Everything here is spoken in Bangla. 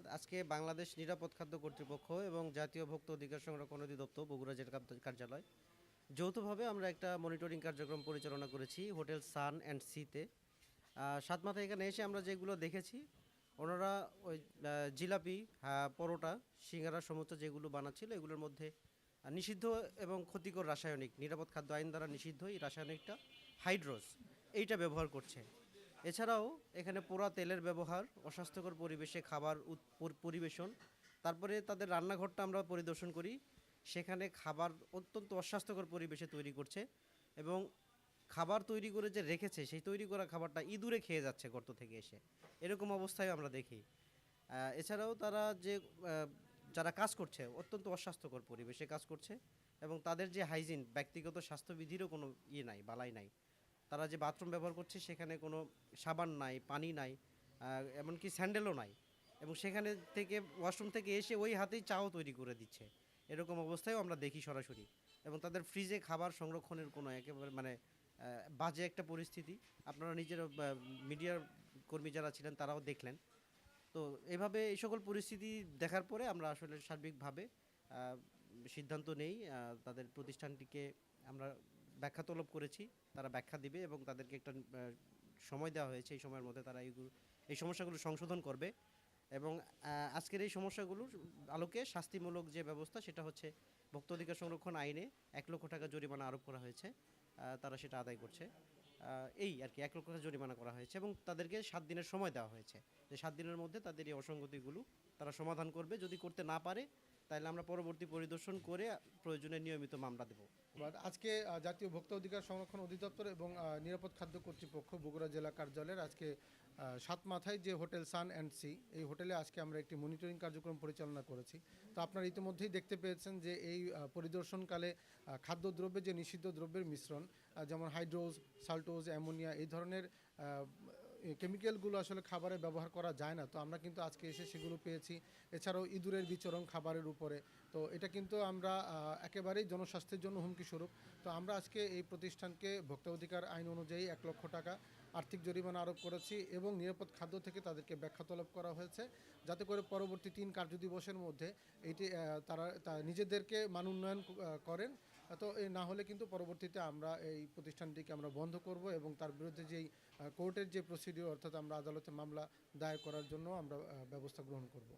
ধন্যবাদ। আজকে বাংলাদেশ নিরাপদ খাদ্য কর্তৃপক্ষ এবং জাতীয় ভোক্তা অধিকার সংরক্ষণ অধিদপ্তর বগুড়া জেলা কার্য- কার্যালয়। যৌথভাবে আমরা একটা মনিটরিং কার্যক্রম পরিচালনা করেছি হোটেল সান অ্যান্ড সিতে। সাত মাথায় এখানে এসে আমরা যেগুলো দেখেছি, ওনারা ওই জিলাপি পরোটা, সিঙ্গারা সমস্ত যেগুলো বানাচ্ছিল, এগুলোর মধ্যে নিষিদ্ধ এবং ক্ষতিকর রাসায়নিক, নিরাপদ খাদ্য আইন দ্বারা নিষিদ্ধ এই রাসায়নিকটা হাইড্রোস এইটা ব্যবহার করছে। এছাড়াও এখানে পোড়া তেলের ব্যবহার, অস্বাস্থ্যকর পরিবেশে খাবার পরিবেশন, তারপরে তাদের রান্নাঘরটা আমরা পরিদর্শন করি। সেখানে খাবার অত্যন্ত অস্বাস্থ্যকর পরিবেশে তৈরি করছে এবং খাবার তৈরি করে যে রেখেছে, সেই তৈরি করা খাবারটা ইঁদুরে খেয়ে যাচ্ছে গর্ত থেকে এসে। এরকম অবস্থায় আমরা দেখি। এছাড়াও তারা যে যারা কাজ করছে, অত্যন্ত অস্বাস্থ্যকর পরিবেশে কাজ করছে এবং তাদের যে হাইজিন, ব্যক্তিগত স্বাস্থ্যবিধিরও কোনো ইয়ে নাই, বালাই নাই। তারা যে বাথরুম ব্যবহার করছে, সেখানে কোনো সাবান নাই, পানি নাই এমনকি স্যান্ডেলও নাই। এবং সেখানে থেকে, ওয়াশরুম থেকে এসে ওই হাতেই চাও তৈরি করে দিচ্ছে। এরকম অবস্থায়ও আমরা দেখি সরাসরি। এবং তাদের ফ্রিজে খাবার সংরক্ষণের কোনো একেবারে মানে বাজে একটা পরিস্থিতি। আপনারা নিজের মিডিয়ার কর্মী যারা ছিলেন, তারাও দেখলেন। তো এভাবে এই সকল পরিস্থিতি দেখার পরে আমরা আসলে সার্বিকভাবে সিদ্ধান্ত নেই। তাদের প্রতিষ্ঠানটিকে আমরা ব্যাখ্যা তলব করেছি, তারা ব্যাখ্যা দিবে এবং তাদেরকে একটা সময় দেওয়া হয়েছে এই সময়ের মধ্যে তারা এইগুলো এই সমস্যাগুলো সংশোধন করবে এবং আজকের এই সমস্যাগুলোর আলোকে শাস্তিমূলক যে ব্যবস্থা সেটা হচ্ছে ভক্ত অধিকার সংরক্ষণ আইনে এক লক্ষ টাকা জরিমানা আরোপ করা হয়েছে তারা সেটা আদায় করছে। এই আর কি, এক লক্ষ টাকা জরিমানা করা হয়েছে এবং তাদেরকে সাত দিনের সময় দেওয়া হয়েছে। যে সাত দিনের মধ্যে তাদের এই অসঙ্গতিগুলো তারা সমাধান করবে। যদি করতে না পারে, তাহলে আমরা পরবর্তী পরিদর্শন করে প্রয়োজনে নিয়মিত মামলা দেবো। আজকে জাতীয় ভোক্তা অধিকার সংরক্ষণ অধিদপ্তর এবং নিরাপদ খাদ্য কর্তৃপক্ষ বগুড়া জেলা কার্যালয়ের আজকে সাত মাথায় যে হোটেল সান অ্যান্ড সি, এই হোটেলে আজকে আমরা একটি মনিটরিং কার্যক্রম পরিচালনা করেছি। তো আপনারা ইতিমধ্যেই দেখতে পেয়েছেন যে এই পরিদর্শনকালে খাদ্যদ্রব্যে যে নিষিদ্ধ দ্রব্যের মিশ্রণ যেমন হাইড্রোজ সাল্টোজ অ্যামোনিয়া এই ধরনের কেমিক্যালগুলো আসলে খাবারে ব্যবহার করা যায় না। তো আমরা কিন্তু আজকে এসে সেগুলো পেয়েছি। এছাড়াও ইঁদুরের বিচরণ খাবারের উপরে। তো এটা কিন্তু আমরা একেবারেই জনস্বাস্থ্যের জন্য হুমকি স্বরূপ। তো আমরা আজকে এই প্রতিষ্ঠানকে ভোক্তা অধিকার আইন অনুযায়ী এক লক্ষ টাকা আর্থিক জরিমানা আরোপ করেছি এবং নিরাপদ খাদ্য থেকে তাদেরকে ব্যাখ্যা তলব করা হয়েছে। যাতে করে পরবর্তী তিন কার্যদিবসের মধ্যে এটি তারা নিজেদেরকে মান উন্নয়ন করেন তো না হলে কিন্তু পরবর্তীতে আমরা এই প্রতিষ্ঠানটিকে আমরা বন্ধ করব এবং তার বিরুদ্ধে যেই কোর্টের যে প্রসিডিওর অর্থাৎ আমরা আদালতে মামলা দায়ের করার জন্য আমরা ব্যবস্থা গ্রহণ করব।